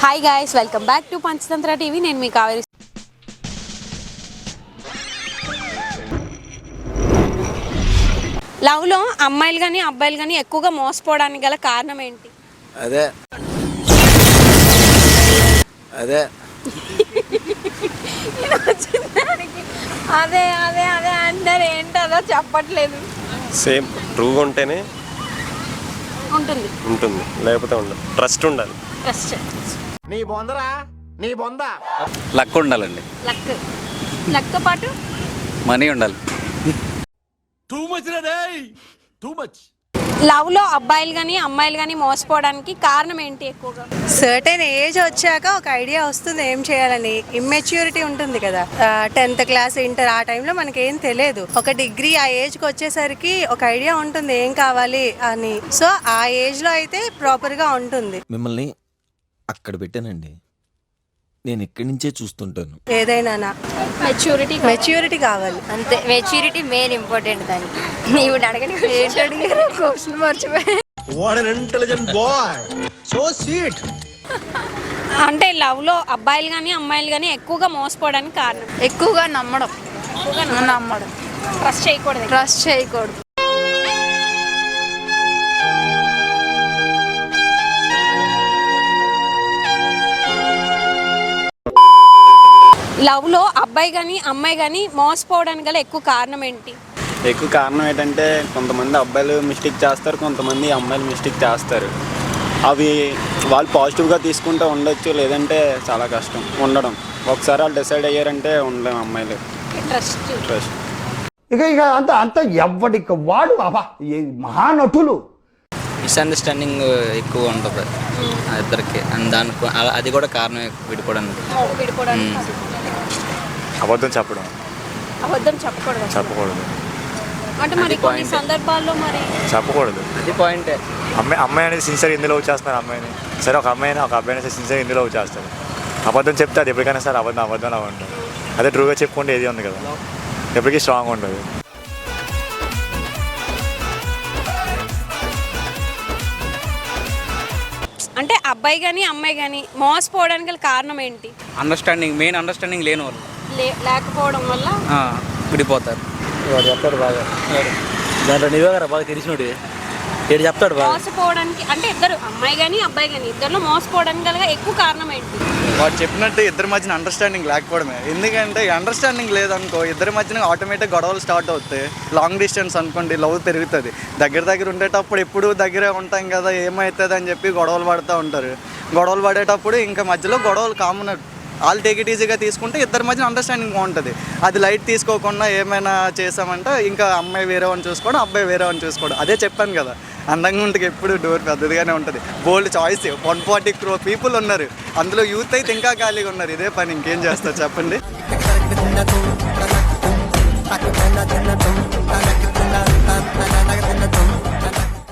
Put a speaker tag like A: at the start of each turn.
A: Hi guys welcome back to Panchatantra TV నేను మీ కావేరి లవ్లో అమ్మాయిలు కానీ అబ్బాయిలు కానీ ఎక్కువగా మోసపోవడానికి గల కారణం ఏంటి?
B: అదే. అదే.
A: అదే అదే అదే. అంటారు ఏంటదో చెప్పట్లేదు.
C: సేమ్ ట్రూగా ఉంటేనే
A: ఉంటుంది.
C: ఉంటుంది. లేకపోతే ఉండదు. ట్రస్ట్ ఉండాలి.
A: ట్రస్ట్
B: నీ బొందరా? నీ బొంద?
D: లక్ ఉండాలండి.
A: లక్ లక్తో పాటు
D: మనీ ఉండాలి.
B: టూ మచ్ రే టూ మచ్
A: లవ్లో అబ్బాయిలు కానీ అమ్మాయిలు కానీ మోసపోవడానికి కారణం ఏంటి ఎక్కువగా?
E: సర్టెన్ ఏజ్ వచ్చాక ఒక ఐడియా వస్తుంది ఏం చేయాలని? ఇమ్మెచ్యూరిటీ ఉంటుంది కదా. టెన్త్ క్లాస్ ఇంటర్ ఆ టైంలో మనకి ఏం తెలియదు. ఒక డిగ్రీ ఆ ఏజ్కి వచ్చేసరికి ఒక ఐడియా ఉంటుంది ఏం కావాలి అని. సో ఆ ఏజ్లో అయితే ప్రాపర్గా ఉంటుంది.
F: మిమ్మల్ని అక్కడ పెట్టానండి. నేను ఇక్కడి నుంచే చూస్తుంటాను.
E: ఏదైనా
A: మెచ్యూరిటీ
E: మెచ్యూరిటీ కావాలి.
G: అంతే. మెచ్యూరిటీ మెయిన్ ఇంపార్టెంట్ దానికి. నీవు అడగని. క్వశ్చన్ మర్చిపోయి.
B: What an intelligent boy so sweet
A: అంటే లవ్లో అబ్బాయిలు కానీ అమ్మాయిలు కానీ ఎక్కువగా మోసపోవడానికి కారణం.
G: ఎక్కువగా నమ్మడం. నమ్మడం.
A: ట్రస్ట్ చేయకూడదు.
G: ట్రస్ట్ చేయకూడదు.
A: లవ్లో అబ్బాయి కానీ అమ్మాయి కానీ మోసపోవడానికి గల ఎక్కువ కారణం ఏంటి?
H: ఎక్కువ కారణం ఏంటంటే కొంతమంది అబ్బాయిలు మిస్టేక్ చేస్తారు కొంతమంది అమ్మాయిలు మిస్టేక్ చేస్తారు. అవి వాళ్ళు పాజిటివ్గా తీసుకుంటూ ఉండొచ్చు లేదంటే చాలా కష్టం ఉండడం. ఒకసారి వాళ్ళు డిసైడ్ అయ్యారంటే ఉండలేం అమ్మాయిలు.
A: ట్రస్ట్
I: ఇక ఇక అంత అంత ఎవ్వడికి వాడు అబ్బా మహానటులు.
D: మిస్అండర్స్టాండింగ్ ఎక్కువ ఉంటుంది. ఆ ఇద్దరికి. అండ్ దానికి అది కూడా కారణం విడిపోవడానికి.
A: విడిపోవడానికి
C: అబద్ధం చెప్పడం.
A: అబద్ధం చెప్పకూడదు
C: చెప్పకూడదు.
A: అంటే మరి కొన్ని సందర్భాల్లో మరి
C: చెప్పకూడదు.
D: అది పాయింటే
C: అమ్మాయి అమ్మాయి అనేది సిన్సియర్ ఎందులో చేస్తున్నారు అమ్మాయిని? సరే ఒక అమ్మాయిని ఒక అబ్బాయిని సరే సిన్సియర్ ఎందులో చేస్తారు? అబద్ధం చెప్తే అది ఎప్పటికైనా సరే అబద్ధం అబద్ధం అలా ఉంటుంది. అదే ట్రూగా చెప్పుకుంటే ఏది ఉంది కదా. ఎప్పటికీ స్ట్రాంగ్ ఉంటుంది
A: అంటే అబ్బాయి కానీ అమ్మాయి కానీ మోసపోవడానికి గల కారణం ఏంటి?
D: అండర్స్టాండింగ్ మెయిన్ అండర్స్టాండింగ్ లేని వాళ్ళు.
A: లే- లేకపోవడం వల్ల?
D: ఆ, విడిపోతారు.
J: వాడు చెప్తాడు బాగా? దాంట్లో నీవే కదా బాగా తెలిసినోడు. ఏడు చెప్తాడు బాగా.
A: మోసపోవడానికి అంటే ఇద్దరు అమ్మాయి కానీ అబ్బాయి కానీ ఇద్దరిలో మోసపోవడానికి గల ఎక్కువ కారణం ఏంటి?
H: వాడు చెప్పినట్టు ఇద్దరి మధ్యన అండర్స్టాండింగ్ లేకపోవడమే. ఎందుకంటే అండర్స్టాండింగ్ లేదనుకో ఇద్దరి మధ్యన ఆటోమేటిక్ గొడవలు స్టార్ట్ అవుతాయి. లాంగ్ డిస్టెన్స్ అనుకోండి లవ్ పెరుగుతుంది. దగ్గర దగ్గర ఉండేటప్పుడు ఎప్పుడు దగ్గరే ఉంటాం కదా ఏమవుతుంది అని చెప్పి గొడవలు పడుతూ ఉంటారు. గొడవలు పడేటప్పుడు ఇంకా మధ్యలో గొడవలు కామన్ వాళ్ళు టేక్ ఇట్ ఈజీగా తీసుకుంటే ఇద్దరి మధ్యన అండర్స్టాండింగ్ బాగుంటుంది. అది లైట్ తీసుకోకుండా ఏమైనా చేసామంటే ఇంకా అమ్మాయి వేరే అని చూసుకోవడం అబ్బాయి వేరే అని చూసుకోవడం. అదే చెప్పాను కదా. అందంగా ఉంటుంది ఎప్పుడు డోర్ పెద్దదిగానే ఉంటుంది. Bold choice one forty crore people ఉన్నారు. అందులో యూత్ అయితే ఇంకా ఖాళీగా ఉన్నారు. ఇదే పని ఇంకేం చేస్తారు చెప్పండి?